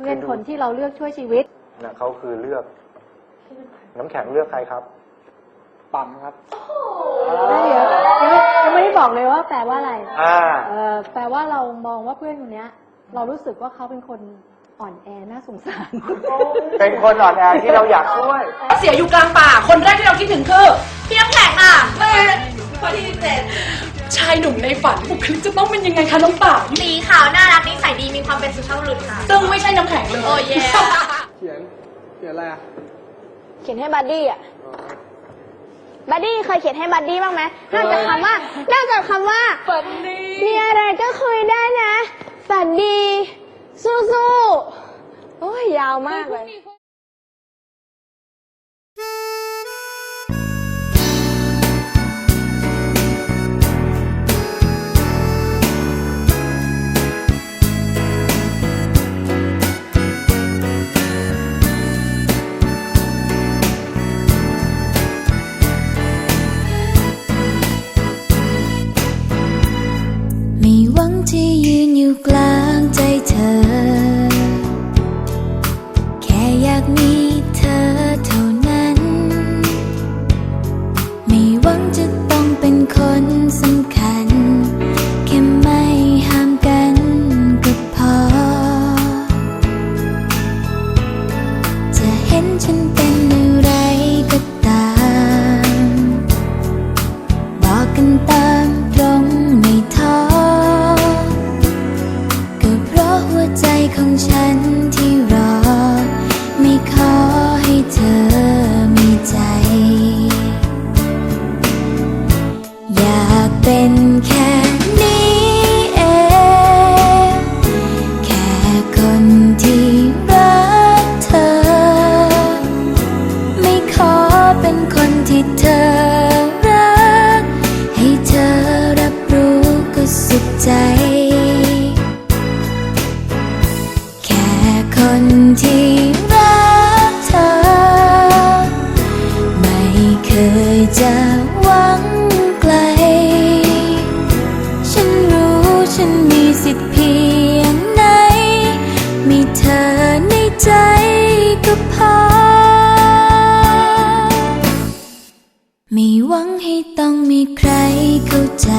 เพื่อนคนที่เราเลือกช่วยชีวิตนะเขาคือเลือก น้ำแข็งเลือกใครครับ ปั๊มครับ แล้วเดี๋ยวยังไม่ยังไม่ได้บอกเลยว่าแปลว่าอะไรอ่า เออแปลว่าเรามองว่าเพื่อนคนเนี้ย เรารู้สึกว่าเขาเป็นคนอ่อนแอน่าสงสาร เป็นคนอ่อนแอที่เราอยากช่วย เสียอยู่กลางป่า คนแรกที่เราคิดถึงคือ พี่น้ำแข็งอะข้อที่เจ็ด ชายหนุ่มในฝันบุคลิกจะต้องเป็นยังไงคะน้องป่าสีขาวน่ารักนิสัยดีมีความเป็นสุภาพบุรุษค่ะ ซึ่งไม่ใช่น้ำแข็งเลยโอ้เย่เขียน เขียนอะไรอะเขียนให้บัดดี้อะ บัดดี้เคยเขียนให้บัดดี้บ้างไหมนอกจากคำว่า นอกจากคำว่า ฝันดีมีอะไรก็คุยได้นะ ฝันดี สู้ๆ โอ้ยยาวมากเลย อ ที่รักเธอ ไม่เคยจะหวังไกล ฉันรู้ฉันมีสิทธิ์เพียงไหน มีเธอในใจก็พอ ไม่หวังให้ต้องมีใครเข้าใจ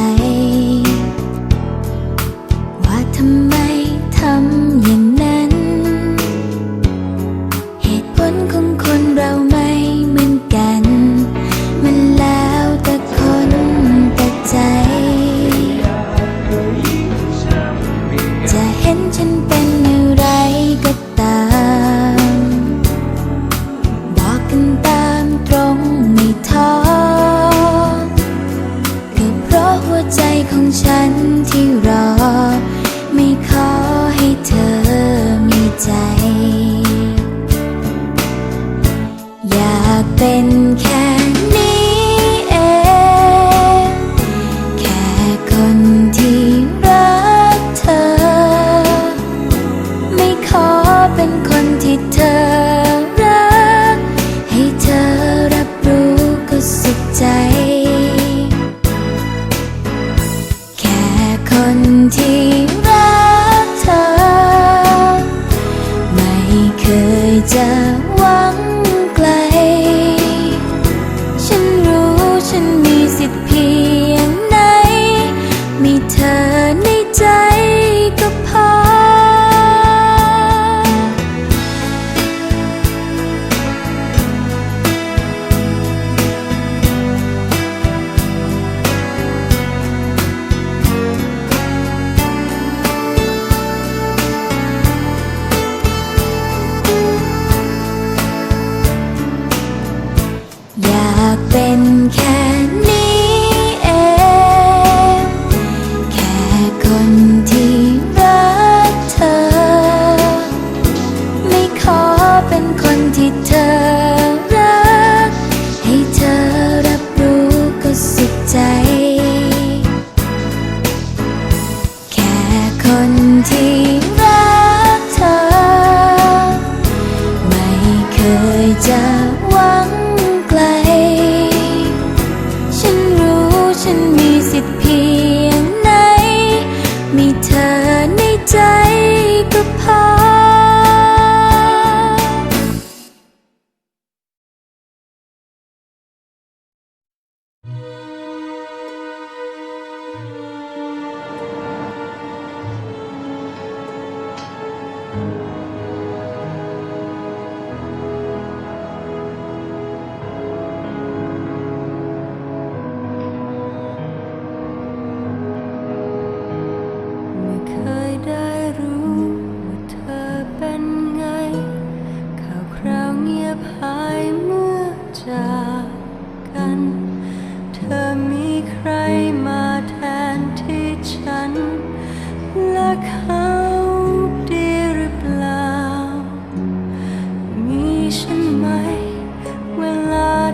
time.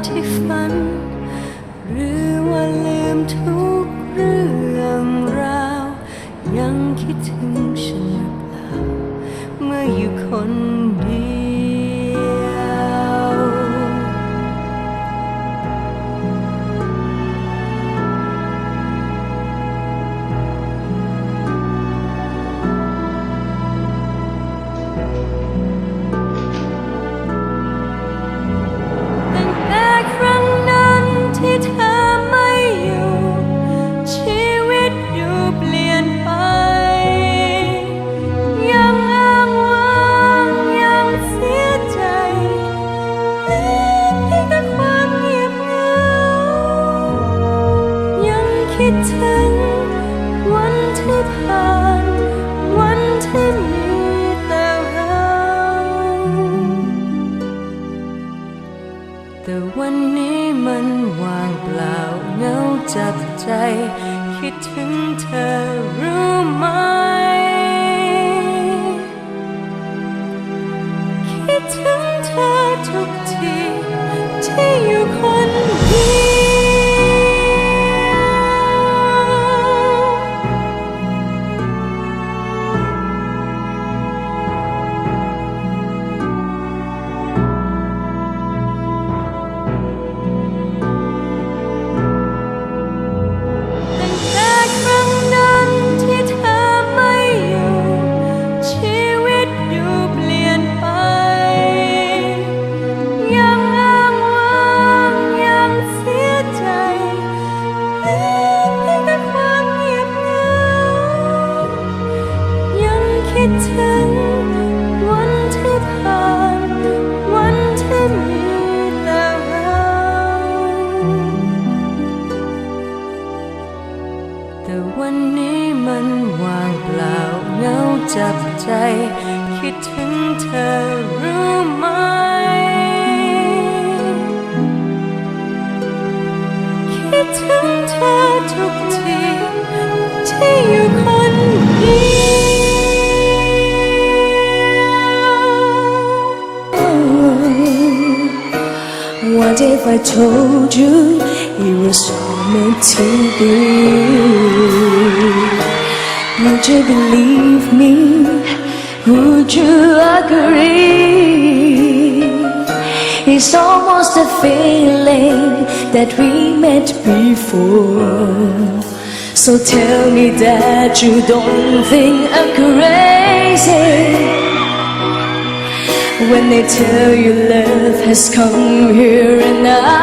tief man วันนี้มันว่างเปล่าเงาจับใจ คิดถึงเธอรู้ไหม คิดถึงเธอทุกทีที่อยู่ I told you it was all meant to be. Would you believe me? Would you agree? It's almost a feeling that we met before. So tell me that you don't think I'm crazy. When they tell you love has come here and now